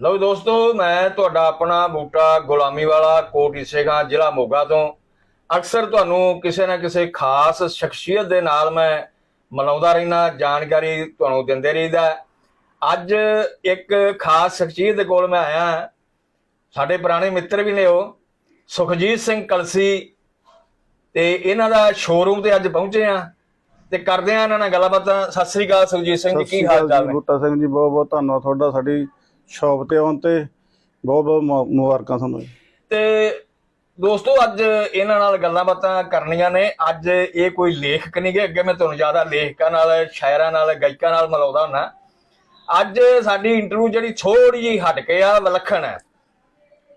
ਲਓ ਦੋਸਤੋ ਮੈਂ ਤੁਹਾਡਾ ਆਪਣਾ ਬੂਟਾ ਗੁਲਾਮੀ ਵਾਲਾ ਕੋਟ ਇਸੇਗਾ ਜ਼ਿਲ੍ਹਾ ਮੋਗਾ ਤੋਂ। ਅਕਸਰ ਤੁਹਾਨੂੰ ਕਿਸੇ ਨਾ ਕਿਸੇ ਖਾਸ ਸ਼ਖਸੀਅਤ ਦੇ ਨਾਲ ਮੈਂ ਮਿਲਾਉਂਦਾ ਰਹਿਣਾ ਜਾਣਕਾਰੀ ਤੁਹਾਨੂੰ ਦਿੰਦੇ ਰਹੀਦਾ। ਅੱਜ ਇੱਕ ਖਾਸ ਸ਼ਖਸੀਅਤ ਦੇ ਕੋਲ ਮੈਂ ਆਇਆ। ਸਾਡੇ ਪੁਰਾਣੇ ਮਿੱਤਰ ਵੀ ਨੇ ਉਹ ਸੁਖਜੀਤ ਸਿੰਘ ਕਲਸੀ। ਤੇ ਇਹਨਾਂ ਦਾ ਸ਼ੋਰੂਮ ਤੇ ਅੱਜ ਪਹੁੰਚੇ ਆ ਤੇ ਕਰਦੇ ਆ ਇਹਨਾਂ ਨਾਲ ਗੱਲਬਾਤ। ਸਤਿ ਸ੍ਰੀ ਅਕਾਲ ਸੁਖਜੀਤ ਸਿੰਘ ਜੀ ਕੀ ਹਾਲ ਚਾਲ ਨੇ? ਬੂਟਾ ਸਿੰਘ ਜੀ ਬਹੁਤ ਬਹੁਤ ਧੰਨਵਾਦ। ਤੁਹਾਡਾ ਸਾਡੀ ਸ਼ਾਪ ਤੇ ਆਉਣ ਤੇ ਬਹੁਤ ਬਹੁਤ ਮੁ- ਮੁਬਾਰਕਾਂ ਤੁਹਾਨੂੰ। ਜੀ। ਤੇ ਦੋਸਤੋ, ਅੱਜ ਇਹਨਾਂ ਨਾਲ ਗੱਲਾਂ ਬਾਤਾਂ ਕਰਨੀਆਂ ਨੇ। ਅੱਜ ਇਹ ਕੋਈ ਲੇਖਕ ਨਹੀਂ ਗੇ, ਅੱਗੇ ਮੈਂ ਤੁਹਾਨੂੰ ਜ਼ਿਆਦਾ ਲੇਖਕਾਂ ਨਾਲ, ਸ਼ਾਇਰਾਂ ਨਾਲ, ਗਾਇਕਾਂ ਨਾਲ ਮਿਲਾਉਂਦਾ ਹੁੰਦਾ। ਅੱਜ ਸਾਡੀ ਇੰਟਰਵਿਊ ਜਿਹੜੀ ਥੋੜੀ ਜਿਹੀ ਹਟ ਕੇ ਆ, ਵਿਲੱਖਣ ਹੈ।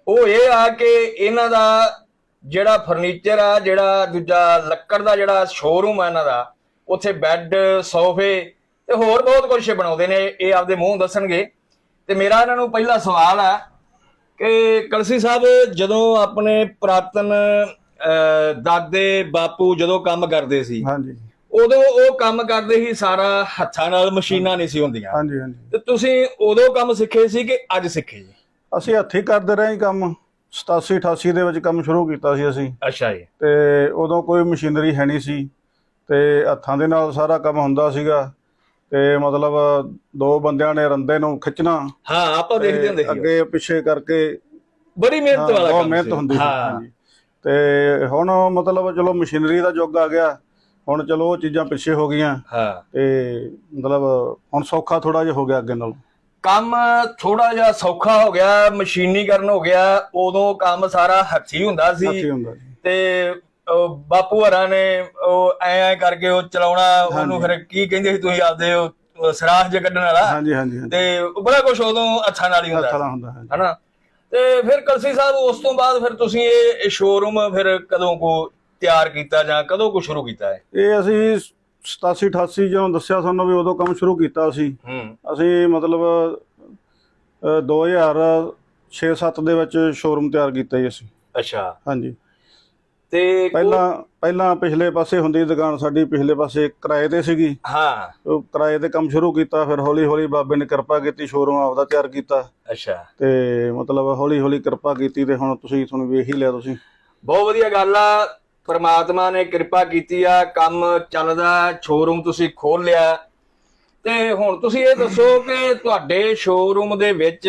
ਉਹ ਇਹ ਆ ਕਿ ਇਹਨਾਂ ਦਾ ਜਿਹੜਾ ਫਰਨੀਚਰ ਆ, ਜਿਹੜਾ ਦੂਜਾ ਲੱਕੜ ਦਾ ਜਿਹੜਾ ਸ਼ੋਰੂਮ ਆ ਇਹਨਾਂ ਦਾ, ਉੱਥੇ ਬੈੱਡ ਸੋਫੇ ਤੇ ਹੋਰ ਬਹੁਤ ਕੁਝ ਬਣਾਉਂਦੇ ਨੇ। ਇਹ ਆਪਦੇ ਮੂੰਹ ਦੱਸਣਗੇ। ਤੇ ਮੇਰਾ ਇਹਨਾਂ ਨੂੰ ਪਹਿਲਾ ਸਵਾਲ ਆ ਕਿ ਕਲਸੀ ਸਾਹਿਬ ਜਦੋਂ ਆਪਣੇ ਪ੍ਰਾਤਨ ਦਾਦੇ ਬਾਪੂ ਜਦੋਂ ਕੰਮ ਕਰਦੇ ਸੀ ਹਾਂਜੀ। ਉਦੋਂ ਉਹ ਕੰਮ ਕਰਦੇ ਸੀ ਸਾਰਾ ਹੱਥਾਂ ਨਾਲ ਮਸ਼ੀਨਾਂ ਨਹੀਂ ਸੀ ਹੁੰਦੀਆਂ। ਹਾਂਜੀ ਹਾਂਜੀ। ਤੇ ਤੁਸੀਂ ਉਦੋਂ ਕੰਮ ਸਿੱਖੇ ਸੀ ਕਿ ਅੱਜ ਸਿੱਖੇ ਜੀ? ਅਸੀਂ ਹੱਥੀਂ ਕਰਦੇ ਰਹੇ ਕੰਮ। 87 88 ਦੇ ਵਿੱਚ ਕੰਮ ਸ਼ੁਰੂ ਕੀਤਾ ਸੀ ਅਸੀਂ। ਅੱਛਾ ਜੀ। ਤੇ ਉਦੋਂ ਕੋਈ ਮਸ਼ੀਨਰੀ ਹੈ ਨਹੀਂ ਸੀ। ਤੇ ਹੱਥਾਂ ਦੇ ਨਾਲ ਸਾਰਾ ਕੰਮ ਹੁੰਦਾ ਸੀਗਾ। ਤੇ ਮਤਲਬ ਦੋ ਬੰਦਿਆਂ ਨੇ ਰੰਦੇ ਨੂੰ ਖਿੱਚਣਾ ਹਾਂ ਆਪਾਂ ਦੇਖਦੇ ਹੁੰਦੇ ਸੀ ਅੱਗੇ ਪਿੱਛੇ ਕਰਕੇ ਬੜੀ ਮਿਹਨਤ ਵਾਲਾ ਬਹੁਤ ਕੰਮ ਮਿਹਨਤ ਸੀ। ਹੁੰਦੀ ਸੀ। ਤੇ ਹੁਣ ਮਤਲਬ ਚਲੋ ਮਸ਼ੀਨਰੀ ਦਾ ਯੁੱਗ ਆ ਗਿਆ। ਹੁਣ ਚਲੋ ਉਹ ਚੀਜ਼ਾਂ ਪਿੱਛੇ ਹੋ ਗਈਆਂ। ਹਾਂ। ਤੇ ਮਤਲਬ ਹੁਣ ਸੌਖਾ ਥੋੜਾ ਜਿਹਾ ਹੋ ਗਿਆ ਅੱਗੇ ਨਾਲੋਂ। ਕੰਮ ਥੋੜਾ ਜਿਹਾ ਸੌਖਾ ਹੋ ਗਿਆ ਮਸ਼ੀਨੀਕਰਨ ਹੋ ਗਿਆ। ਉਦੋਂ ਕੰਮ ਸਾਰਾ ਹੱਥੀ ਹੁੰਦਾ ਸੀ। ਹੱਥੀ ਹੁੰਦਾ ਜੀ ਤੇ ਬਾਪੂ ਹਰਾਂ ਨੇ ਉਹ ਐ ਐ ਕਰਕੇ ਉਹ ਚਲਾਉਣਾ ਉਹਨੂੰ ਫਿਰ ਕੀ ਕਹਿੰਦੇ ਸੀ ਤੁਸੀਂ ਆਪਦੇ ਉਹ ਸਰਾਖ ਜੇ ਕੱਢਣ ਵਾਲਾ? ਹਾਂਜੀ ਹਾਂਜੀ ਤੇ ਉਹ ਬੜਾ ਕੁਝ ਉਦੋਂ ਹੱਥਾਂ ਨਾਲ ਹੀ ਹੁੰਦਾ ਹੈ ਹਨਾ? ਤੇ ਫਿਰ ਕਲਸੀ ਸਾਹਿਬ ਉਸ ਤੋਂ ਬਾਅਦ ਫਿਰ ਤੁਸੀਂ ਇਹ ਸ਼ੋਰੂਮ ਫਿਰ ਕਦੋਂ ਕੋ ਤਿਆਰ ਕੀਤਾ ਜਾਂ ਕਦੋਂ ਕੋ ਸ਼ੁਰੂ ਕੀਤਾ ਹੈ ਇਹ ਅਸੀਂ 87 88 ਜਦੋਂ ਦੱਸਿਆ ਤੁਹਾਨੂੰ ਵੀ ਉਦੋਂ ਕੰਮ ਸ਼ੁਰੂ ਕੀਤਾ ਸੀ। ਅਸੀਂ ਮਤਲਬ ਅ, 2006 7 ਦੇ ਵਿੱਚ ਸ਼ੋਰੂਮ ਤਿਆਰ ਕੀਤਾ ਜੀ ਅਸੀਂ। ਅੱਛਾ। ਹਾਂਜੀ। ਤੇ ਪਹਿਲਾਂ ਪਹਿਲਾਂ ਪਿਛਲੇ ਪਾਸੇ ਹੁੰਦੀ ਦੁਕਾਨ ਸਾਡੀ ਪਿਛਲੇ ਪਾਸੇ ਕਿਰਾਏ ਤੇ ਸੀਗੀ। ਹਾਂ। ਉਹ ਕਿਰਾਏ ਤੇ ਕੰਮ ਸ਼ੁਰੂ ਕੀਤਾ ਫਿਰ ਹੌਲੀ ਹੌਲੀ ਬਾਬੇ ਨੇ ਕਿਰਪਾ ਕੀਤੀ ਸ਼ੋਰੂਮ ਆਪਦਾ ਤਿਆਰ ਕੀਤਾ। ਅੱਛਾ। ਤੇ ਮਤਲਬ ਹੌਲੀ ਹੌਲੀ ਕਿਰਪਾ ਕੀਤੀ ਤੇ ਹੁਣ ਤੁਸੀਂ ਤੁਹਾਨੂੰ ਵੇਖ ਹੀ ਲਿਆ ਤੁਸੀਂ। ਬਹੁਤ ਵਧੀਆ ਗੱਲ ਆ। ਪ੍ਰਮਾਤਮਾ ਨੇ ਕਿਰਪਾ ਕੀਤੀ ਆ ਕੰਮ ਚੱਲਦਾ ਸ਼ੋਰੂਮ ਤੁਸੀਂ ਖੋਲ ਲਿਆ। ਤੇ ਹੁਣ ਤੁਸੀਂ ਇਹ ਦੱਸੋ ਕਿ ਤੁਹਾਡੇ ਸ਼ੋਰੂਮ ਦੇ ਵਿੱਚ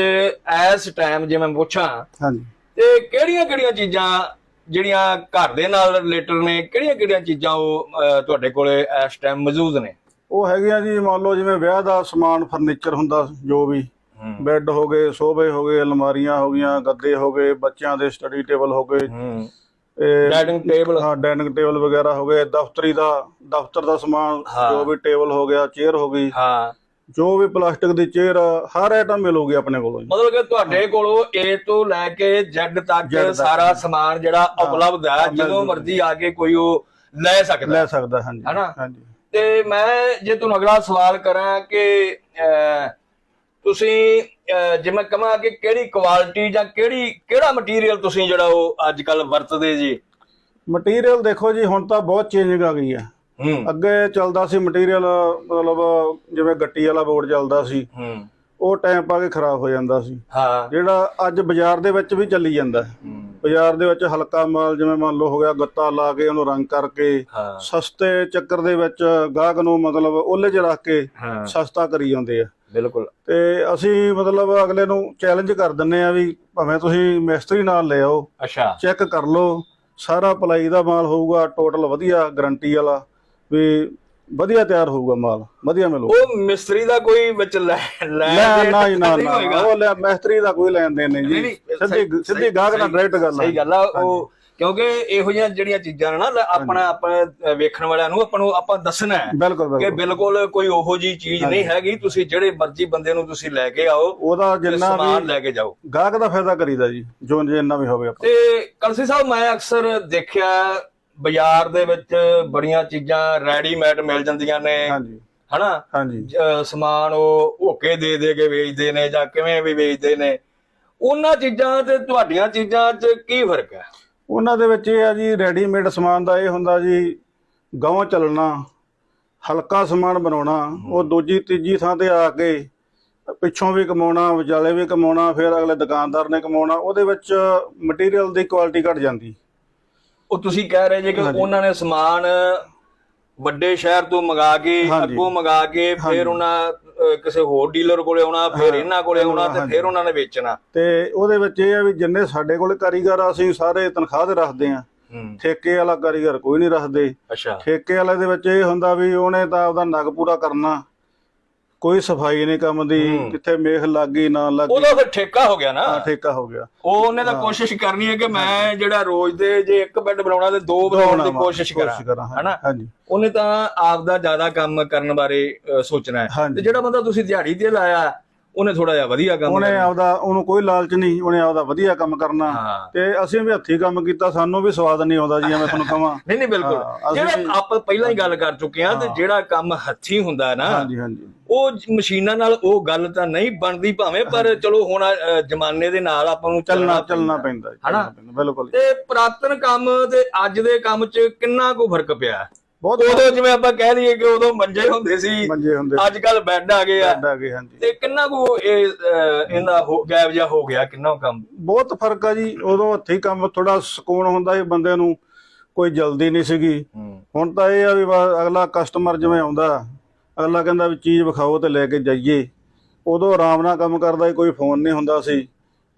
ਇਸ ਟਾਈਮ ਜੇ ਮੈਂ ਪੁੱਛਾਂ ਹਾਂਜੀ। ਤੇ ਕਿਹੜੀਆਂ ਕਿਹੜੀਆਂ ਚੀਜ਼ਾਂ ਜਿਹੜੀਆਂ ਘਰ ਦੇ ਨਾਲ ਰਿਲੇਟਡ ਨੇ ਕਿਹੜੀਆਂ ਕਿਹੜੀਆਂ ਚੀਜ਼ਾਂ ਉਹ ਤੁਹਾਡੇ ਕੋਲੇ ਇਸ ਟਾਈਮ ਮੌਜੂਦ ਨੇ? ਉਹ ਹੈਗੀਆਂ ਜੀ ਮੰਨ ਲਓ ਜਿਵੇਂ ਵਿਆਹ ਦਾ ਸਮਾਨ ਫਰਨੀਚਰ ਹੁੰਦਾ ਜੋ ਵੀ। ਬੈੱਡ ਹੋ ਗਏ ਸੋਫੇ ਹੋ ਗਏ ਅਲਮਾਰੀਆਂ ਹੋ ਗਈਆਂ ਗੱਦੇ ਹੋ ਗਏ ਬੱਚਿਆਂ ਦੇ ਸਟੱਡੀ ਟੇਬਲ ਹੋ ਗਏ। ਡਾਈਨਿੰਗ ਟੇਬਲ ਹਾਂ ਡਾਈਨਿੰਗ ਟੇਬਲ ਵਗੈਰਾ ਹੋ ਗਏ ਦਫ਼ਤਰੀ ਦਾ ਦਫ਼ਤਰ ਦਾ ਸਮਾਨ। ਜੋ ਵੀ ਟੇਬਲ ਹੋ ਗਿਆ ਚੇਅਰ ਹੋ ਗਈ। ਹਾਂ। ਜੋ ਵੀ ਪਲਾਸਟਿਕ ਦੀ ਚੇਅਰ ਹਰ ਆਈਟਮ ਮਿਲੂਗੀ ਆਪਣੇ ਕੋਲੋਂ ਜੀ। ਮਤਲਬ ਕਿ ਤੁਹਾਡੇ ਕੋਲੋਂ A ਤੋਂ ਲੈ ਕੇ Z ਤੱਕ Z ਤੱਕ। ਸਾਰਾ ਸਮਾਨ ਜਿਹੜਾ ਉਪਲਬਧ ਹੈ ਜਦੋਂ। ਮਰਜ਼ੀ ਆ ਕੇ ਕੋਈ ਉਹ ਲੈ ਸਕਦਾ। ਲੈ ਸਕਦਾ ਹਾਂਜੀ। ਹਨਾ? ਹਾਂਜੀ। ਤੇ ਮੈਂ ਜੇ ਤੁਹਾਨੂੰ ਅਗਲਾ ਸਵਾਲ ਕਰਾਂ ਕਿ ਅਹ, ਤੁਸੀਂ ਅਹ, ਜੇ ਮੈਂ ਕਹਾਂ ਕਿ ਕਿਹੜੀ ਕੁਆਲਿਟੀ ਜਾਂ ਕਿਹੜੀ ਕਿਹੜਾ ਮਟੀਰੀਅਲ ਤੁਸੀਂ ਜਿਹੜਾ ਉਹ ਅੱਜ ਕੱਲ ਵਰਤਦੇ ਜੀ? ਮਟੀਰੀਅਲ ਦੇਖੋ ਜੀ ਹੁਣ ਤਾਂ ਬਹੁਤ ਚੇਂਜਿੰਗ ਆ ਗਈ ਹੂੰ ਅੱਗੇ ਚੱਲਦਾ ਸੀ ਮਟੀਰੀਅਲ ਮਤਲਬ ਜਿਵੇਂ ਗੱਟੀ ਵਾਲਾ ਬੋਰਡ ਚੱਲਦਾ ਸੀ ਹੂੰ। ਉਹ ਟਾਈਮ ਪਾ ਕੇ ਖਰਾਬ ਹੋ ਜਾਂਦਾ ਸੀ। ਹਾਂ। ਜਿਹੜਾ ਅੱਜ ਬਾਜ਼ਾਰ ਦੇ ਵਿੱਚ ਵੀ ਚੱਲੀ ਜਾਂਦਾ ਬਾਜ਼ਾਰ ਦੇ ਵਿੱਚ ਹਲਕਾ ਮਾਲ ਜਿਵੇਂ ਮੰਨ ਲਓ ਹੋ ਗਿਆ ਗੱਤਾ ਲਾ ਕੇ ਉਹਨੂੰ ਰੰਗ ਕਰਕੇ ਸਸਤੇ ਚੱਕਰ ਦੇ ਵਿੱਚ ਗਾਹਕ ਨੂੰ ਮਤਲਬ ਉਹਲੇ 'ਚ ਰੱਖ ਕੇ ਸਸਤਾ ਕਰੀ ਜਾਂਦੇ ਆ। ਬਿਲਕੁਲ। ਤੇ ਅਸੀਂ ਮਤਲਬ ਅਗਲੇ ਨੂੰ ਚੈਲੰਜ ਕਰ ਦਿੰਨੇ ਆ ਵੀ ਭਾਵੇਂ ਤੁਸੀਂ ਮਿਸਤਰੀ ਨਾਲ ਲੈ ਆਓ ਅੱਛਾ। ਚੈੱਕ ਕਰ ਲਓ ਸਾਰਾ ਪਲਾਈ ਦਾ ਮਾਲ ਹੋਊਗਾ ਟੋਟਲ ਵਧੀਆ ਗਾਰੰਟੀ ਵਾਲਾ। ਵੀ ਵਧੀਆ ਤਿਆਰ ਹੋਊਗਾ ਮਾਲ ਵਧੀਆ ਮਿਲੂਗਾ ਉਹ ਮਿਸਤਰੀ ਦਾ ਕੋਈ ਵਿੱਚ ਲੈ ਲੈ ਨਾ ਨਾ ਜੀ, ਨਾ। ਉਹ ਲੈ ਮਿਸਤਰੀ ਦਾ ਕੋਈ ਲੈਣ ਦੇਣ ਨਹੀਂ ਨਹੀਂ, ਜੀ। ਨਹੀਂ, ਸਿੱਧੀ ਸਹੀ- ਸਿੱਧੀ ਗਾਹਕ ਨਾਲ ਸਹੀ- ਡਾਇਰੈਕਟ ਗੱਲ ਆ। ਸਹੀ ਗੱਲ ਆ ਉਹ ਕਿਉਂਕਿ ਇਹੋ ਜਿਹੀਆਂ ਜਿਹੜੀਆਂ ਚੀਜ਼ਾਂ ਨੇ ਨਾ ਲੈ ਆਪਣਾ ਆਪਣੇ ਵੇਖਣ ਵਾਲਿਆਂ ਨੂੰ ਆਪਾਂ ਨੂੰ ਆਪਾਂ ਦੱਸਣਾ ਹੈ ਬਿਲਕੁਲ ਕਿ ਬਿਲਕੁਲ। ਬਿਲਕੁਲ ਕੋਈ ਉਹੋ ਜੀ ਚੀਜ਼ ਨਹੀਂ ਹੈਗੀ ਤੁਸੀਂ ਜਿਹੜੇ ਮਰਜ਼ੀ ਬੰਦੇ ਨੂੰ ਤੁਸੀਂ ਲੈ ਕੇ ਆਓ ਉਹਦਾ ਤੇ ਜਿੰਨਾ ਸਮਾਨ ਵੀ ਲੈ ਕੇ ਜਾਓ। ਗਾਹਕ ਦਾ ਫਾਇਦਾ ਕਰੀਦਾ ਜੀ ਜੋ ਜਿੰਨਾ ਵੀ ਹੋਵੇ ਆਪਾਂ। ਤੇ ਕਲਸੀ ਸਾਹਿਬ ਮੈਂ ਅਕਸਰ ਦੇਖਿਆ ਬਾਜ਼ਾਰ ਦੇ ਵਿੱਚ ਬੜੀਆਂ ਚੀਜ਼ਾਂ ਰੈਡੀਮੇਡ ਮਿਲ ਜਾਂਦੀਆਂ ਨੇ। ਹਾਂਜੀ। ਹਨਾ? ਹਾਂਜੀ। ਸਮਾਨ ਉਹ ਹੋਕੇ ਦੇ ਦੇ ਕੇ ਵੇਚਦੇ ਨੇ ਜਾਂ ਕਿਵੇਂ ਵੀ ਵੇਚਦੇ ਨੇ। ਉਹਨਾਂ ਚੀਜ਼ਾਂ ਤੇ ਤੁਹਾਡੀਆਂ ਚੀਜ਼ਾਂ 'ਚ ਕੀ ਫ਼ਰਕ ਹੈ? ਉਹਨਾਂ ਦੇ ਵਿੱਚ ਇਹ ਆ ਜੀ ਰੈਡੀਮੇਡ ਸਮਾਨ ਦਾ ਇਹ ਹੁੰਦਾ ਜੀ ਗਾਂਹ ਚੱਲਣਾ ਹਲਕਾ ਸਮਾਨ ਬਣਾਉਣਾ ਉਹ ਦੂਜੀ ਤੀਜੀ ਥਾਂ ਤੇ ਆ ਕੇ ਪਿੱਛੋਂ ਵੀ ਕਮਾਉਣਾ ਵਿਚਾਲੇ ਵੀ ਕਮਾਉਣਾ ਫਿਰ ਅਗਲੇ ਦੁਕਾਨਦਾਰ ਨੇ ਕਮਾਉਣਾ ਉਹਦੇ ਵਿੱਚ ਮਟੀਰੀਅਲ ਦੀ ਕੁਆਲਿਟੀ ਘਟ ਜਾਂਦੀ। ਉਹ ਤੁਸੀਂ ਕਹਿ ਰਹੇ ਜੇ ਕਿ। ਉਹਨਾਂ ਨੇ ਸਮਾਨ ਵੱਡੇ ਸ਼ਹਿਰ ਤੋਂ ਮੰਗਾ ਕੇ। ਅੱਗੋਂ ਮੰਗਾ ਕੇ। ਫਿਰ ਉਹਨਾਂ ਕਿਸੇ ਹੋਰ ਡੀਲਰ ਕੋਲੇ ਆਉਣਾ ਫਿਰ ਇਹਨਾਂ ਕੋਲੇ ਆਉਣਾ ਤੇ। ਫਿਰ ਉਹਨਾਂ ਨੇ ਵੇਚਣਾ ਤੇ ਉਹਦੇ ਵਿੱਚ ਇਹ ਆ ਵੀ ਜਿੰਨੇ ਸਾਡੇ ਕੋਲ ਕਾਰੀਗਰ ਆ, ਅਸੀਂ ਸਾਰੇ ਤਨਖਾਹ ਤੇ ਰੱਖਦੇ ਆ ਠੇਕੇ ਵਾਲਾ ਕਾਰੀਗਰ ਕੋਈ ਨਹੀਂ ਰੱਖਦੇ ਅੱਛਾ ਠੇਕੇ ਵਾਲੇ ਦੇ ਵਿੱਚ ਇਹ ਹੁੰਦਾ ਵੀ ਉਹਨੇ ਤਾਂ ਆਪਦਾ ਨਗ ਪੂਰਾ ਕਰਨਾ ਕੋਈ ਸਫ਼ਾਈ ਨਹੀਂ ਕੰਮ ਦੀ ਹੂੰ। ਕਿੱਥੇ ਮੇਖ ਲੱਗੀ ਨਾ ਲੱਗੀ ਉਹਦਾ ਫਿਰ ਠੇਕਾ ਹੋ ਗਿਆ ਨਾ। ਆ ਠੇਕਾ ਹੋ ਗਿਆ। ਉਹ ਉਹਨੇ ਤਾਂ ਕੋਸ਼ਿਸ਼ ਕਰਨੀ ਹੈ ਕਿ ਮੈਂ ਜਿਹੜਾ ਰੋਜ਼ ਦੇ ਜੇ ਇੱਕ ਬੈੱਡ ਬਣਾਉਣਾ ਤੇ ਦੋ ਬਣਾਉਣ ਦੀ ਕੋਸ਼ਿਸ਼ ਕਰਾਂ। ਹਨਾ? ਹਾਂਜੀ। ਉਹਨੇ ਤਾਂ ਆਪ ਦਾ ਜ਼ਿਆਦਾ ਕੰਮ ਕਰਨ ਬਾਰੇ ਸੋਚਣਾ ਹੈ। ਤੇ ਜਿਹੜਾ ਬੰਦਾ ਤੁਸੀਂ ਦਿਹਾੜੀ ਤੇ ਲਾਇਆ ਉਹਨੇ ਥੋੜਾ ਜਿਹਾ ਵਧੀਆ ਕੰਮ ਉਹਨੇ ਕਰਨਾ। ਆਪਦਾ ਉਹਨੂੰ ਕੋਈ ਲਾਲਚ ਨਹੀਂ ਉਹਨੇ ਆਪਦਾ ਵਧੀਆ ਕੰਮ ਕਰਨਾ ਹਾਂ ਤੇ ਅਸੀਂ ਵੀ ਹੱਥੀ ਕੰਮ ਕੀਤਾ ਸਾਨੂੰ ਵੀ ਸਵਾਦ ਨਹੀਂ ਆਉਂਦਾ ਜੀ ਮੈਂ ਤੁਹਾਨੂੰ ਕਹਾਂ ਨਹੀਂ ਨਹੀਂ ਬਿਲਕੁਲ ਹਾਂ, ਅਸੀਂ ਜਿਹੜਾ ਆਪਾਂ ਪਹਿਲਾਂ ਹੀ ਗੱਲ ਕਰ ਚੁੱਕੇ ਆ ਤੇ ਹਾਂ। ਜਿਹੜਾ ਕੰਮ ਹੱਥੀ ਹੁੰਦਾ ਹੈ ਨਾ ਹਾਂਜੀ ਹਾਂਜੀ ਉਹ ਜ- ਮਸ਼ੀਨਾਂ ਨਾਲ ਉਹ ਗੱਲ ਤਾਂ ਨਹੀਂ ਬਣਦੀ ਭਾਵੇਂ ਪਰ ਚਲੋ ਹੁਣ ਅ, ਜ਼ਮਾਨੇ ਦੇ ਨਾਲ ਆਪਾਂ ਨੂੰ ਚੱਲਣਾ। ਚੱਲਣਾ ਪੈਂਦਾ ਜੀ, ਹਨਾ? ਪੈਂਦਾ, ਬਿਲਕੁਲ। ਤੇ ਪ੍ਰਾਤਨ ਕੰਮ ਤੇ ਅੱਜ ਦੇ ਕੰਮ 'ਚ ਕਿੰਨਾ ਕੁ ਫ਼ਰਕ ਪਿਆ ਬਹੁਤ ਉਦੋਂ ਜਿਵੇਂ ਆਪਾਂ ਕਹਿ ਦਈਏ ਕਿ ਉਦੋਂ ਮੰਜੇ ਹੁੰਦੇ ਸੀ ਮੰਜੇ ਹੁੰਦੇ ਅੱਜ ਕੱਲ ਬੈੱਡ ਆ ਗਏ ਆ। ਬੈੱਡ ਆ ਗਏ ਹਾਂਜੀ। ਤੇ ਕਿੰਨਾ ਕੁ ਇਹ ਇਹਦਾ ਗਾਇਬ ਜਿਹਾ ਹੋ ਗਿਆ ਕਿੰਨਾ ਕੰਮ? ਬਹੁਤ ਫ਼ਰਕ ਆ ਜੀ ਉਦੋਂ ਹੱਥੀ ਕੰਮ ਥੋੜਾ ਸਕੂਨ ਹੁੰਦਾ ਸੀ ਬੰਦੇ ਨੂੰ ਕੋਈ ਜਲਦੀ ਨਹੀਂ ਸੀਗੀ। ਹੁਣ ਤਾਂ ਇਹ ਆ ਵੀ ਅਗਲਾ ਕਸਟਮਰ ਜਿਵੇਂ ਆਉਂਦਾ ਅਗਲਾ ਕਹਿੰਦਾ ਵੀ ਚੀਜ਼ ਵਿਖਾਓ ਤੇ ਲੈ ਕੇ ਜਾਈਏ। ਉਦੋਂ ਆਰਾਮ ਨਾਲ ਕੰਮ ਕਰਦਾ ਸੀ ਕੋਈ ਫੋਨ ਨਹੀਂ ਹੁੰਦਾ ਸੀ।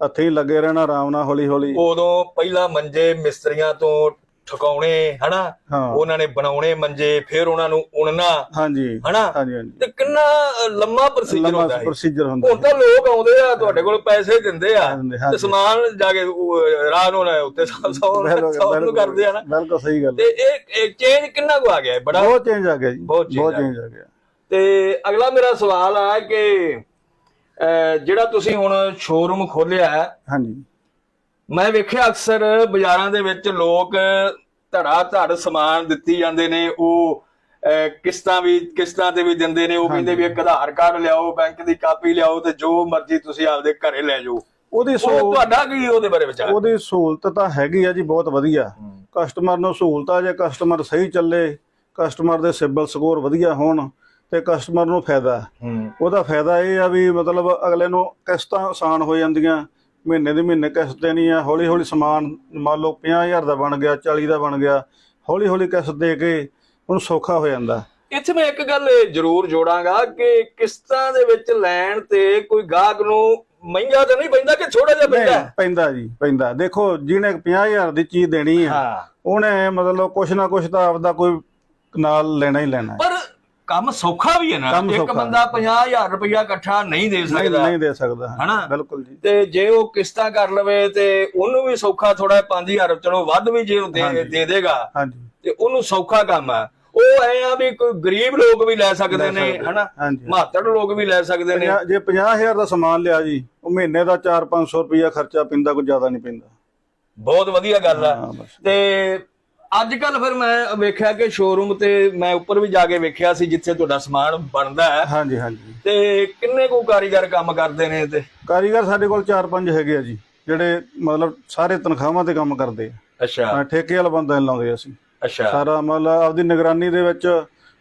ਹੱਥੀਂ ਲੱਗੇ ਰਹਿਣਾ ਆਰਾਮ ਨਾਲ ਹੌਲੀ ਹੌਲੀ ਉਦੋਂ ਪਹਿਲਾਂ ਮੰਜੇ ਮਿਸਤਰੀਆਂ ਤੋਂ ਠਕਾਉਣੇ ਹਨਾ? ਹਾਂ। ਉਹਨਾਂ ਨੇ ਬਣਾਉਣੇ ਮੰਜੇ ਫਿਰ ਉਹਨਾਂ ਨੂੰ ਉਣਨਾ। ਹਾਂਜੀ। ਹਨਾ? ਹਾਂਜੀ ਹਾਂਜੀ। ਤੇ ਕਿੰਨਾ ਲੰਮਾ ਪ੍ਰੋਸੀਜਰ ਲੰਮਾ ਹੁੰਦਾ ਹੈ ਪ੍ਰੋਸੀਜਰ ਹੁੰਦਾ ਹੁਣ ਤਾਂ ਲੋਕ ਆਉਂਦੇ ਆ ਤੁਹਾਡੇ ਕੋਲ ਪੈਸੇ ਦਿੰਦੇ ਆ। ਤੇ। ਸਮਾਨ ਜਾ ਕੇ ਉਹ, ਰਾਤ ਨੂੰ ਲੈ ਉੱਤੇ ਸੌ ਸੌ ਬਿਲਕੁਲ, ਸੌ ਨੂੰ ਬਿਲਕੁਲ, ਕਰਦੇ ਆ ਨਾ। ਬਿਲਕੁਲ ਸਹੀ ਗੱਲ ਤੇ ਇਹ ਚੇਂਜ ਕਿੰਨਾ ਕੁ ਆ ਗਿਆ? ਹੈ? ਬੜਾ ਬਹੁਤ ਚੇਂਜ ਆ ਗਿਆ ਜੀ। ਬਹੁਤ change ਆ। ਚੇਂਜ ਆ ਗਿਆ। ਤੇ ਅਗਲਾ ਮੇਰਾ ਸਵਾਲ ਆ ਕਿ ਅ, ਜਿਹੜਾ ਤੁਸੀਂ ਹੁਣ ਸ਼ੋਰੂਮ ਖੋਲਿਆ ਹੈ ਹਾਂਜੀ। ਮੈਂ ਵੇਖਿਆ ਅਕਸਰ ਬਾਜ਼ਾਰਾਂ ਦੇ ਵਿੱਚ ਲੋਕ ਧੜਾ ਧੜ ਸਮਾਨ ਦਿੱਤੀ ਜਾਂਦੇ ਨੇ ਉਹ ਕਿਸ਼ਤਾਂ ਵੀ ਕਿਸ਼ਤਾਂ ਤੇ ਵੀ ਦਿੰਦੇ ਨੇ ਉਹ ਕਹਿੰਦੇ ਵੀ ਇੱਕ ਆਧਾਰ ਕਾਰਡ ਲਿਆਓ ਬੈਂਕ ਦੀ ਕਾਪੀ ਲਿਆਓ ਤੇ ਜੋ ਮਰਜ਼ੀ ਤੁਸੀਂ ਆਪਦੇ ਘਰੇ ਲੈ ਜਾਓ। ਉਹਦੀ ਉਹ ਸਹੂਲਤ ਤੁਹਾਡਾ ਕੀ ਉਹਦੇ ਬਾਰੇ ਵਿਚਾਰ? ਉਹਦੀ ਸਹੂਲਤ ਤਾਂ ਹੈਗੀ ਆ ਜੀ ਬਹੁਤ ਵਧੀਆ। ਕਸਟਮਰ ਨੂੰ ਸਹੂਲਤ ਆ ਜੇ ਕਸਟਮਰ ਸਹੀ ਚੱਲੇ ਕਸਟਮਰ ਦੇ ਸਿਬਲ ਸਕੋਰ ਵਧੀਆ ਹੋਣ ਤੇ ਕਸਟਮਰ ਨੂੰ ਫਾਇਦਾ। ਉਹਦਾ ਫਾਇਦਾ ਇਹ ਆ ਵੀ ਮਤਲਬ ਅਗਲੇ ਨੂੰ ਕਿਸ਼ਤਾਂ ਆਸਾਨ ਹੋ ਜਾਂਦੀਆਂ ਮਹੀਨੇ ਦੀ ਮਹੀਨੇ ਕਿਸ਼ਤ ਦੇਣੀ ਆ ਹੌਲੀ ਹੌਲੀ ਸਮਾਨ ਮੰਨ ਲਓ 50000 ਦਾ ਬਣ ਗਿਆ 40 ਦਾ ਬਣ ਗਿਆ ਹੌਲੀ ਹੌਲੀ ਕਿਸ਼ਤ ਦੇ ਕੇ ਉਹਨੂੰ ਸੌਖਾ ਹੋ ਜਾਂਦਾ। ਇੱਥੇ ਮੈਂ ਇੱਕ ਗੱਲ ਜ਼ਰੂਰ ਜੋੜਾਂਗਾ ਕਿ ਕਿਸ਼ਤਾਂ ਦੇ ਵਿੱਚ ਲੈਣ ਤੇ ਕੋਈ ਗਾਹਕ ਨੂੰ ਮਹਿੰਗਾ ਤਾਂ ਨਹੀਂ ਪੈਂਦਾ ਕਿ ਥੋੜਾ ਜਿਹਾ ਪੈਂਦਾ? ਪੈਂਦਾ ਜੀ ਪੈਂਦਾ। ਦੇਖੋ ਜਿਹਨੇ 50000 ਦੀ ਚੀਜ਼ ਦੇਣੀ ਆ ਉਹਨੇ ਮਤਲਬ ਕੁਛ ਨਾ ਕੁਛ ਤਾਂ ਆਪਦਾ ਕੋਈ ਨਾਲ ਲੈਣਾ ਹੀ ਲੈਣਾ। ਪਰ ਕੰਮ ਸੌਖਾ ਵੀ ਹੈ ਨਾ। ਕੰਮ ਇੱਕ ਸੌਖਾ। ਬੰਦਾ 50000 ਰੁਪਇਆ ਇਕੱਠਾ ਨਹੀਂ ਦੇ ਨਹੀਂ ਸਕਦਾ। ਨਹੀਂ ਦੇ ਸਕਦਾ। ਹਾਂ, ਹਨਾ? ਬਿਲਕੁਲ ਜੀ। ਤੇ ਜੇ ਉਹ ਕਿਸ਼ਤਾਂ ਕਰ ਲਵੇ ਤੇ ਉਹਨੂੰ ਵੀ ਸੌਖਾ ਥੋੜਾ 5000 ਚਲੋ ਵੱਧ ਵੀ ਜੇ ਉਹ ਦੇ। ਦੇ ਦੇਗਾ। ਹਾਂਜੀ। ਤੇ ਉਹਨੂੰ ਸੌਖਾ ਕੰਮ ਆ। ਉਹ ਐ ਆ ਵੀ ਕੋਈ ਗਰੀਬ ਲੋਕ ਵੀ ਲੈ ਸਕਦੇ ਨੇ। ਹਨਾ? ਹਾਂਜੀ। ਮਾਤੜ ਲੋਕ ਵੀ ਲੈ ਸਕਦੇ ਨੇ। ਪੰਜਾਹ- ਜੇ 50000 ਦਾ ਸਮਾਨ ਲਿਆ ਜੀ ਉਹ ਮਹੀਨੇ ਦਾ 4-500 ਰੁਪਇਆ ਖਰਚਾ ਪੈਂਦਾ ਕੋਈ ਜ਼ਿਆਦਾ ਨਹੀਂ ਪੈਂਦਾ। ਬਹੁਤ ਵਧੀਆ ਗੱਲ ਆ। ਹਾਂ ਬਸ। ਤੇ ਅੱਜ ਕੱਲ ਫਿਰ ਮੈਂ ਵੇਖਿਆ ਕਿ ਸ਼ੋਰੂਮ ਤੇ ਮੈਂ ਉੱਪਰ ਵੀ ਜਾ ਕੇ ਵੇਖਿਆ ਸੀ ਜਿੱਥੇ ਤੁਹਾਡਾ ਸਮਾਨ ਬਣਦਾ ਹੈ। ਹਾਂਜੀ ਹਾਂਜੀ। ਤੇ ਕਿੰਨੇ ਕੁ ਕਾਰੀਗਰ ਕੰਮ ਕਰਦੇ ਨੇ ਤੇ? ਕਾਰੀਗਰ ਸਾਡੇ ਕੋਲ 4-5 ਹੈਗੇ ਆ ਜੀ ਜਿਹੜੇ ਮਤਲਬ ਸਾਰੇ ਤਨਖਾਹਾਂ ਤੇ ਕੰਮ ਕਰਦੇ ਆ। ਅੱਛਾ। ਠੇਕੇ ਵਾਲਾ ਬੰਦਾ ਨਹੀਂ ਲਾਉਂਦੇ ਅਸੀਂ। ਅੱਛਾ। ਸਾਰਾ ਮਤਲਬ ਆਪਦੀ ਨਿਗਰਾਨੀ ਦੇ ਵਿੱਚ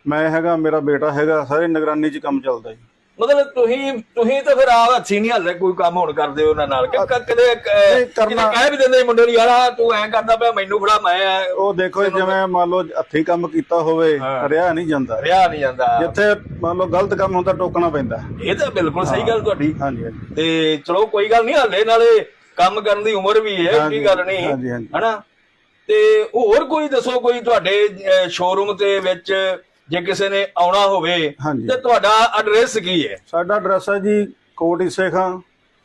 ਮੈਂ ਹੈਗਾ ਮੇਰਾ ਬੇਟਾ ਹੈਗਾ ਸਾਰੇ ਨਿਗਰਾਨੀ 'ਚ ਕੰਮ ਚੱਲਦਾ ਜੀ। ਮਤਲਬ ਤੁਸੀਂ ਤੁਸੀਂ ਤਾਂ ਫਿਰ ਆਪ ਹੱਥੀ ਨਹੀਂ ਹੱਲੇ ਕੋਈ ਕੰਮ ਹੁਣ ਕਰਦੇ ਉਹਨਾਂ ਨਾਲ। ਕਿ ਕ- ਕਦੇ ਨਹੀਂ, ਕ- ਕਰਨਾ- ਕਹਿ ਵੀ ਦਿੰਦੇ ਸੀ ਮੁੰਡੇ ਨੂੰ ਯਾਰ ਆਹ ਤੂੰ ਐਂ ਕਰਦਾ ਪਿਆ ਮੈਨੂੰ ਫੜਾ ਮੈਂ ਉਹ ਦੇਖੋ ਜਿਵੇਂ ਮੰਨ ਲਓ ਹੱਥੀ ਕੰਮ ਕੀਤਾ ਹੋਵੇ ਹਾਂ। ਰਿਆ ਨਹੀਂ ਜਾਂਦਾ। ਰਿਆ ਨਹੀਂ ਜਾਂਦਾ। ਜਿੱਥੇ ਮੰਨ ਲਓ ਗਲਤ ਕੰਮ ਹੁੰਦਾ ਟੋਕਣਾ ਪੈਂਦਾ। ਇਹ ਤਾਂ ਬਿਲਕੁਲ ਸਹੀ ਗੱਲ ਤੁਹਾਡੀ। ਹਾਂਜੀ ਹਾਂਜੀ। ਤੇ ਚਲੋ ਕੋਈ ਗੱਲ ਨਹੀਂ ਹੱਲੇ ਨਾਲੇ ਕੰਮ ਕਰਨ ਦੀ ਉਮਰ ਵੀ ਹੈ ਹਾਂਜੀ, ਕੀ ਗੱਲ ਨਹੀਂ। ਹਾਂਜੀ, ਹਾਂਜੀ। ਹਨਾ? ਤੇ ਹੋਰ ਕੋਈ ਦੱਸੋ ਕੋਈ ਤੁਹਾਡੇ ਸ਼ੋਰੂਮ ਤੇ ਵਿੱਚ ਜੇ ਕਿਸੇ ਨੇ ਆਉਣਾ ਹੋਵੇ ਹਾਂਜੀ। ਤੇ ਤੁਹਾਡਾ ਐਡਰੈਸ ਕੀ ਹੈ? ਸਾਡਾ ਐਡਰੈਸ ਹੈ ਜੀ ਕੋਟ ਇਸੇ ਖਾਂ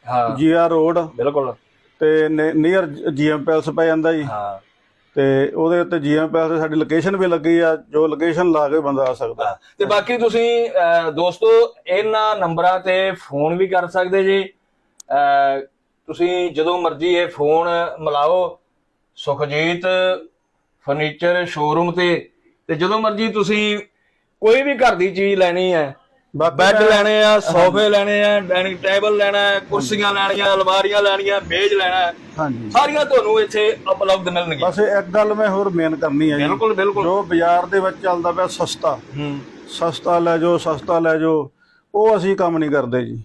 ਹਾਂ। GR road. ਬਿਲਕੁਲ। ਤੇ ਨੀਅਰ ਜੀਐਮ ਪੈਲਸ ਪੈ ਜਾਂਦਾ ਜੀ। ਹਾਂ। ਤੇ ਉਹਦੇ ਉੱਤੇ ਜੀਐਮ ਪੈਲਸ ਤੇ ਸਾਡੀ ਲੋਕੇਸ਼ਨ ਵੀ ਲੱਗੀ ਆ ਜੋ ਲੋਕੇਸ਼ਨ ਲਾ ਕੇ ਬੰਦਾ ਆ ਸਕਦਾ। ਤੇ ਬਾਕੀ ਤੁਸੀਂ ਅਹ, ਦੋਸਤੋ ਇਹਨਾਂ ਨੰਬਰਾਂ ਤੇ ਫੋਨ ਵੀ ਕਰ ਸਕਦੇ ਜੀ। ਅਹ, ਤੁਸੀਂ ਜਦੋਂ ਮਰਜ਼ੀ ਇਹ ਫੋਨ ਮਿਲਾਓ। ਸੁਖਜੀਤ ਫਰਨੀਚਰ ਸ਼ੋਰੂਮ ਤੇ ਤੇ ਜਦੋਂ ਮਰਜ਼ੀ ਤੁਸੀਂ ਕੋਈ ਵੀ ਘਰ ਦੀ ਚੀਜ਼ ਲੈਣੀ ਹੈ ਬੈੱਡ ਲੈਣੇ ਆ ਸੋਫੇ ਲੈਣੇ ਆ ਡਾਈਨਿੰਗ ਟੇਬਲ ਲੈਣਾ ਹੈ ਕੁਰਸੀਆਂ ਲੈਣੀਆਂ ਅਲਮਾਰੀਆਂ ਲੈਣੀਆਂ ਮੇਜ਼ ਲੈਣਾ ਹੈ, ਹਾਂਜੀ। ਸਾਰੀਆਂ ਤੁਹਾਨੂੰ ਇੱਥੇ ਉਪਲਬਧ ਮਿਲਣਗੀਆਂ। ਬਸ ਇੱਕ ਗੱਲ ਮੈਂ ਹੋਰ ਮੇਨ ਕਰਨੀ ਹੈ ਜੀ। ਬਿਲਕੁਲ ਬਿਲਕੁਲ। ਜੋ ਬਾਜ਼ਾਰ ਦੇ ਵਿੱਚ ਚੱਲਦਾ ਪਿਆ ਸਸਤਾ ਹੂੰ। ਸਸਤਾ ਲੈ ਜਾਓ ਸਸਤਾ ਲੈ ਜਾਓ ਉਹ ਅਸੀਂ ਕੰਮ ਨਹੀਂ ਕਰਦੇ ਜੀ।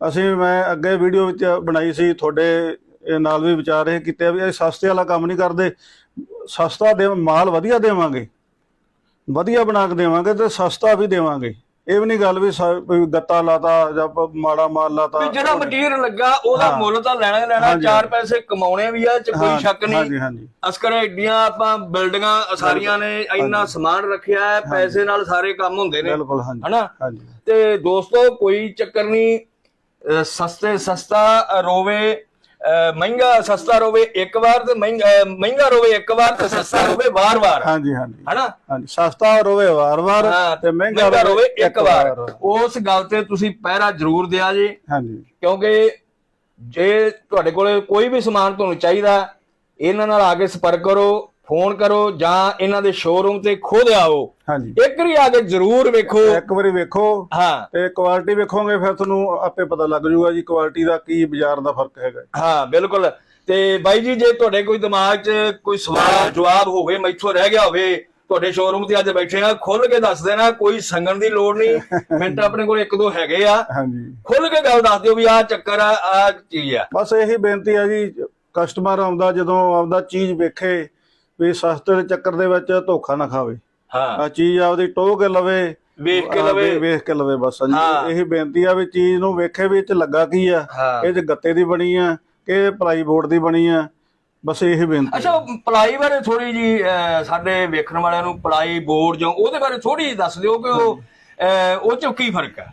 ਅਸੀਂ ਮੈਂ ਅੱਗੇ ਵੀਡੀਓ ਵਿੱਚ ਬਣਾਈ ਸੀ ਤੁਹਾਡੇ ਨਾਲ ਵੀ ਵਿਚਾਰ ਇਹ ਕੀਤੇ ਵੀ ਇਹ ਸਸਤੇ ਵਾਲਾ ਕੰਮ ਨਹੀਂ ਕਰਦੇ। ਸਸਤਾ ਦੇ ਮਾਲ ਵਧੀਆ ਦੇਵਾਂਗੇ। ਵਧੀਆ ਬਣਾ ਕੇ ਦੇਵਾਂਗੇ ਤੇ ਸਸਤਾ ਵੀ ਦੇਵਾਂਗੇ। ਇਹ ਵੀ ਨਹੀਂ ਗੱਲ ਵੀ ਸ- ਵੀ ਗੱਤਾ ਲਾਤਾ ਜਾਂ ਪ- ਮਾੜਾ ਮਾਲ ਲਾਤਾ। ਵੀ ਜਿਹੜਾ ਮਟੀਰੀਅਲ ਲੱਗਾ ਉਹਦਾ। ਮੁੱਲ ਤਾਂ ਲੈਣਾ ਹੀ ਲੈਣਾ ਹਾਂਜੀ। ਚਾਰ ਪੈਸੇ ਕਮਾਉਣੇ ਵੀ ਆ ਚ ਕੋਈ ਹਾਂ, ਸ਼ੱਕ ਨਹੀਂ। ਹਾਂਜੀ ਹਾਂਜੀ। ਅਸਕਰ ਏਡੀਆਂ ਆਪਾਂ ਬਿਲਡਿੰਗਾਂ ਸਾਰੀਆਂ ਨੇ ਇੰਨਾ ਸਮਾਨ ਰੱਖਿਆ ਹੈ ਪੈਸੇ ਨਾਲ ਸਾਰੇ ਕੰਮ ਹੁੰਦੇ ਨੇ। ਬਿਲਕੁਲ ਹਾਂਜੀ। ਹਨਾ? ਹਾਂਜੀ। ਤੇ ਦੋਸਤੋ ਕੋਈ ਚੱਕਰ ਨਹੀਂ ਅਹ ਸਸਤੇ ਸਸਤਾ ਰੋਵੇ ਮਹਿੰਗਾ ਸਸਤਾ ਰੋਵੇ ਇੱਕ ਵਾਰ ਤੇ ਮਹਿੰਗਾ ਰੋਵੇ ਇੱਕ ਵਾਰ ਤੇ ਸਸਤਾ ਰੋਵੇ ਵਾਰ-ਵਾਰ ਹਾਂਜੀ ਹਾਂਜੀ। ਹਨਾ? ਹਾਂਜੀ ਸਸਤਾ ਰੋਵੇ ਵਾਰ-ਵਾਰ ਤੇ ਮਹਿੰਗਾ ਰੋਵੇ ਇੱਕ ਵਾਰ। ਉਸ ਗੱਲ ਤੇ ਤੁਸੀਂ ਪਹਿਰਾ ਜ਼ਰੂਰ ਦਿਆ ਜੇ। ਹਾਂਜੀ। ਕਿਉਂਕਿ ਜੇ ਤੁਹਾਡੇ ਕੋਲੇ ਕੋਈ ਵੀ ਸਮਾਨ ਤੁਹਾਨੂੰ ਚਾਹੀਦਾ ਇਹਨਾਂ ਨਾਲ ਆ ਕੇ ਸੰਪਰਕ ਕਰੋ। ਫੋਨ ਕਰੋ ਜਾਂ ਇਹਨਾਂ ਦੇ ਸ਼ੋਰੂਮ ਤੇ ਖੁਦ ਆਓ। ਹਾਂਜੀ। ਇੱਕ ਵਾਰੀ ਆ ਕੇ ਜ਼ਰੂਰ ਵੇਖੋ। ਇੱਕ ਵਾਰੀ ਵੇਖੋ ਹਾਂ। ਤੇ ਕੁਆਲਿਟੀ ਵੇਖੋਗੇ ਫਿਰ ਤੁਹਾਨੂੰ ਆਪੇ ਪਤਾ ਲੱਗ ਜਾਊਗਾ ਜੀ ਕੁਆਲਿਟੀ ਦਾ ਕੀ ਬਾਜ਼ਾਰ ਦਾ ਫ਼ਰਕ ਹੈਗਾ। ਹਾਂ ਬਿਲਕੁਲ। ਤੇ ਬਾਈ ਜੀ ਜੇ ਤੁਹਾਡੇ ਕੋਈ ਦਿਮਾਗ 'ਚ ਕੋਈ ਸਵਾਲ ਜਵਾਬ ਹੋਵੇ ਮੈਥੋਂ ਰਹਿ ਗਿਆ ਹੋਵੇ ਤੁਹਾਡੇ ਸ਼ੋਰੂਮ ਤੇ ਅੱਜ ਬੈਠੇ ਆ ਖੁੱਲ ਕੇ ਦੱਸ ਦੇਣਾ ਕੋਈ ਸੰਗਣ ਦੀ ਲੋੜ ਨਹੀਂ। ਮਿੰਟ ਆਪਣੇ ਕੋਲ ਇੱਕ ਦੋ ਹੈਗੇ ਆ। ਹਾਂਜੀ। ਖੁੱਲ ਕੇ ਗੱਲ ਦੱਸ ਦਿਓ ਵੀ ਆਹ ਚੱਕਰ ਆ ਆਹ ਚੀਜ਼ ਆ। ਬਸ ਇਹੀ ਬੇਨਤੀ ਹੈ ਜੀ ਕਸਟਮਰ ਆਉਂਦਾ ਜਦੋਂ ਆਪਦਾ ਚੀਜ਼ ਵੇਖੇ ਵੀ ਸਸਤੇ ਦੇ ਚੱਕਰ ਦੇ ਵਿੱਚ ਧੋਖਾ ਨਾ ਖਾਵੇ। ਹਾਂ। ਆ ਚੀਜ਼ ਆਪਦੀ ਟੋਹ ਕੇ ਲਵੇ। ਵੇਖ ਕੇ ਆ, ਲਵੇ। ਵੇਖ ਕੇ ਲਵੇ ਬਸ। ਹਾਂਜੀ ਇਹੀ ਬੇਨਤੀ ਆ ਵੀ ਚੀਜ਼ ਨੂੰ ਵੇਖੇ ਵੀ ਇਹ ਚ ਲੱਗਾ ਕੀ ਆ। ਇਹ ਚ ਗੱਤੇ ਦੀ ਬਣੀ ਆ ਕਿ ਪਲਾਈ ਬੋਰਡ ਦੀ ਬਣੀ ਆ। ਬਸ ਇਹੀ ਬੇਨਤੀ ਅੱਛਾ ਪਲਾਈ ਬਾਰੇ ਥੋੜੀ ਜੀ ਸਾਡੇ ਵੇਖਣ ਵਾਲਿਆਂ ਨੂੰ ਪਲਾਈ ਬੋਰਡ ਜੋ ਉਹਦੇ ਬਾਰੇ ਥੋੜੀ ਜਿਹੀ ਦੱਸ ਦਿਓ ਕਿ ਉਹ ਉਹ ਚ ਕੀ ਫ਼ਰਕ ਹੈ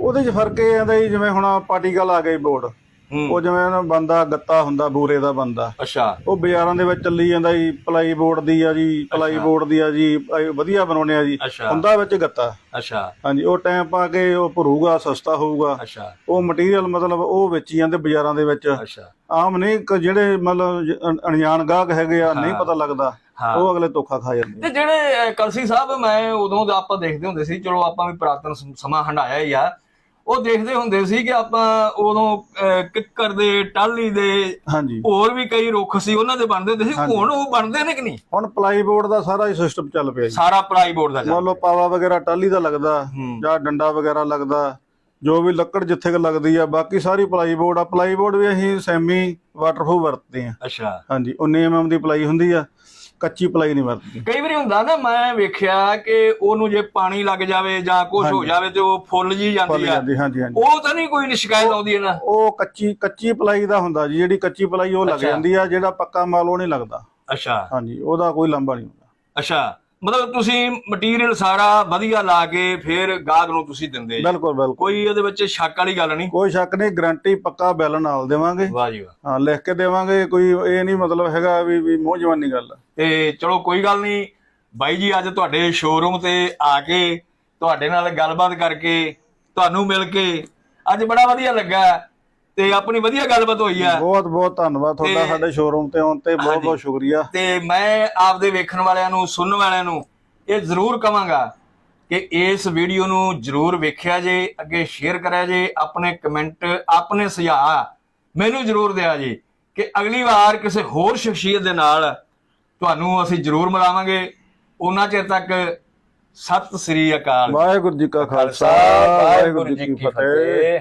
ਉਹਦੇ ਚ ਫ਼ਰਕ ਇਹ ਆਂਦਾ ਜੀ ਜਿਵੇਂ ਹੁਣ ਪਾਰਟੀਕਲ ਆ ਗਈ ਬੋਰਡ। ਉਹ ਜਿਵੇਂ ਨਾ ਬੰਦਾ ਗੱਤਾ ਹੁੰਦਾ ਬੂਰੇ ਦਾ ਬੰਦਾ। ਅੱਛਾ। ਉਹ ਬਾਜ਼ਾਰਾਂ ਦੇ ਵਿੱਚ ਚੱਲੀ ਜਾਂਦਾ ਜੀ ਪਲਾਈ ਬੋਰਡ ਦੀ ਆ ਜੀ ਪਲਾਈ ਬੋਰਡ ਦੀ ਆ ਜੀ ਇਹ ਵਧੀਆ ਬਣਾਉਣੇ ਆ ਜੀ। ਹੁੰਦਾ ਵਿੱਚ ਗੱਤਾ। ਅੱਛਾ। ਹਾਂਜੀ ਉਹ ਟਾਈਮ ਪਾ ਕੇ ਉਹ ਭਰੂਗਾ ਸਸਤਾ ਹੋਊਗਾ। ਅੱਛਾ। ਉਹ ਮਟੀਰੀਅਲ ਮਤਲਬ ਉਹ ਵੇਚੀ ਜਾਂਦੇ ਬਾਜ਼ਾਰਾਂ ਦੇ ਵਿੱਚ। ਅੱਛਾ। ਆਮ ਨਹੀਂ ਜਿਹੜੇ ਮਤਲਬ ਅਣਜਾਣ ਗਾਹਕ ਹੈਗੇ ਆ ਨਹੀਂ ਪਤਾ ਲੱਗਦਾ। ਉਹ ਅਗਲੇ ਧੋਖਾ ਖਾ ਜਾਂਦੇ ਤੇ ਜਿਹੜੇ ਕਲਸੀ ਸਾਹਿਬ ਮੈਂ ਉਦੋਂ ਆਪਾਂ ਦੇਖਦੇ ਹੁੰਦੇ ਸੀ ਚਲੋ ਆਪਾਂ ਵੀ ਪੁਰਾਤਨ ਸਮਾਂ ਹੰਡਾਇਆ ਹੀ ਆ। ਉਹ ਦੇਖਦੇ ਹੁੰਦੇ ਸੀ ਕਿ ਆਪਾਂ ਉਦੋਂ ਕਿੱਕਰ ਦੇ ਟਾਲੀ ਦੇ ਹਾਂਜੀ। ਹੋਰ ਵੀ ਕਈ ਰੁੱਖ ਸੀ ਉਹਨਾਂ ਦੇ ਬਣਦੇ ਹੁੰਦੇ ਸੀ। ਹੁਣ ਉਹ ਬਣਦੇ ਨੇ ਕਿ ਨਹੀਂ? ਹੁਣ ਪਲਾਈ ਬੋਰਡ ਦਾ ਸਾਰਾ ਹੀ ਸਿਸਟਮ ਚੱਲ ਪਿਆ ਜੀ। ਸਾਰਾ ਪਲਾਈ ਬੋਰਡ ਦਾ ਚੱਲ ਮੰਨ ਲਓ ਪਾਵਾ ਵਗੈਰਾ ਟਾਲੀ ਦਾ ਲੱਗਦਾ। ਜਾਂ ਡੰਡਾ ਵਗੈਰਾ ਲੱਗਦਾ ਜੋ ਵੀ ਲੱਕੜ ਜਿੱਥੇ ਕੁ ਲੱਗਦੀ ਆ ਬਾਕੀ ਸਾਰੀ ਪਲਾਈ ਬੋਰਡ ਆ। ਪਲਾਈ ਬੋਰਡ ਵੀ ਅਸੀਂ ਸੈਮੀ ਵਾਟਰਪ੍ਰੂਫ ਵਰਤਦੇ ਆ। ਅੱਛਾ। ਹਾਂਜੀ 19 ਐਮਐਮ ਦੀ ਪਲਾਈ ਹੁੰਦੀ ਆ। ਕੱਚੀ ਪਲਾਈ ਨਹੀਂ ਵਰਤਦੀ। ਕਈ ਵਾਰੀ ਹੁੰਦਾ ਨਾ ਮੈਂ ਵੇਖਿਆ ਕਿ ਉਹਨੂੰ ਜੇ ਪਾਣੀ ਲੱਗ ਜਾਵੇ ਜਾਂ ਕੁਝ ਹੋ ਜਾਵੇ ਤੇ ਉਹ ਫੁੱਲ ਜੀ ਜਾਂਦੀ ਆ। ਜਾਂਦੀ ਹਾਂਜੀ ਹਾਂਜੀ। ਉਹ ਤਾਂ ਨਹੀਂ ਕੋਈ ਸ਼ਿਕਾਇਤ ਆਉਂਦੀ ਹੈ ਨਾ ਉਹ ਕੱਚੀ ਕੱਚੀ ਪਲਾਈ ਦਾ ਹੁੰਦਾ ਜੀ ਜਿਹੜੀ ਕੱਚੀ ਪਲਾਈ ਉਹ ਲੱਗ ਅੱਛਾ। ਜਾਂਦੀ ਆ ਜਿਹੜਾ ਪੱਕਾ ਮਾਲ ਉਹ ਨਹੀਂ ਲੱਗਦਾ। ਅੱਛਾ। ਹਾਂਜੀ ਉਹਦਾ ਕੋਈ ਲੰਬਾ ਨਹੀਂ ਹੁੰਦਾ। ਅੱਛਾ। ਮਤਲਬ ਤੁਸੀਂ ਮਟੀਰੀਅਲ ਸਾਰਾ ਵਧੀਆ ਲਾ ਕੇ ਫਿਰ ਗਾਹਕ ਨੂੰ ਤੁਸੀਂ ਦਿੰਦੇ ਜੀ। ਬਿਲਕੁਲ ਬਿਲਕੁਲ। ਕੋਈ ਇਹਦੇ ਵਿੱਚ ਸ਼ੱਕ ਵਾਲੀ ਗੱਲ ਨਹੀਂ। ਕੋਈ ਸ਼ੱਕ ਨਹੀਂ ਗਾਰੰਟੀ ਪੱਕਾ ਬਿੱਲ ਨਾਲ ਦੇਵਾਂਗੇ। ਵਾਹ ਜੀ ਵਾਹ। ਹਾਂ ਲਿਖ ਕੇ ਦੇਵਾਂਗੇ ਕੋਈ ਇਹ ਨਹੀਂ ਮਤਲਬ ਹੈਗਾ ਵੀ ਵੀ ਮੂੰਹ ਜਵਾਨੀ ਗੱਲ। ਆ। ਤੇ ਚਲੋ ਕੋਈ ਗੱਲ ਨਹੀਂ ਬਾਈ ਜੀ ਅੱਜ ਤੁਹਾਡੇ ਸ਼ੋਰੂਮ ਤੇ ਆ ਕੇ ਤੁਹਾਡੇ ਨਾਲ ਗੱਲਬਾਤ ਕਰਕੇ ਤੁਹਾਨੂੰ ਮਿਲ ਕੇ ਅੱਜ ਬੜਾ ਵਧੀਆ ਲੱਗਾ। ਤੇ ਆਪਣੀ ਵਧੀਆ ਗੱਲਬਾਤ ਹੋਈ ਆ। ਬਹੁਤ ਬਹੁਤ ਧੰਨਵਾਦ ਤੁਹਾਡਾ ਸਾਡੇ ਸ਼ੋਰੂਮ ਤੇ ਆਉਣ ਤੇ ਬਹੁਤ ਬਹੁਤ ਸ਼ੁਕਰੀਆ। ਤੇ ਮੈਂ ਆਪਦੇ ਵੇਖਣ ਵਾਲਿਆਂ ਨੂੰ ਸੁਣਨ ਵਾਲਿਆਂ ਨੂੰ ਇਹ ਜ਼ਰੂਰ ਕਵਾਂਗਾ ਕਿ ਇਸ ਵੀਡੀਓ ਨੂੰ ਜ਼ਰੂਰ ਵੇਖਿਆ ਜੇ ਅੱਗੇ ਸ਼ੇਅਰ ਕਰਿਆ ਜੇ ਆਪਣੇ ਕਮੈਂਟ ਆਪਣੇ ਸੁਝਾਅ ਮੈਨੂੰ ਜ਼ਰੂਰ ਦਿਆ ਜੇ ਕਿ ਅਗਲੀ ਵਾਰ ਕਿਸੇ ਹੋਰ ਸ਼ਖਸੀਅਤ ਦੇ ਨਾਲ ਤੁਹਾਨੂੰ ਅਸੀਂ ਜ਼ਰੂਰ ਮਿਲਾਵਾਂਗੇ। ਉਹਨਾਂ ਚਿਰ ਤੱਕ ਸਤਿ ਸ੍ਰੀ ਅਕਾਲ। ਵਾਹਿਗੁਰੂ ਜੀ ਕਾ ਖਾਲਸਾ ਵਾਹਿਗੁਰੂ ਜੀ ਕੀ ਫਤਿਹ।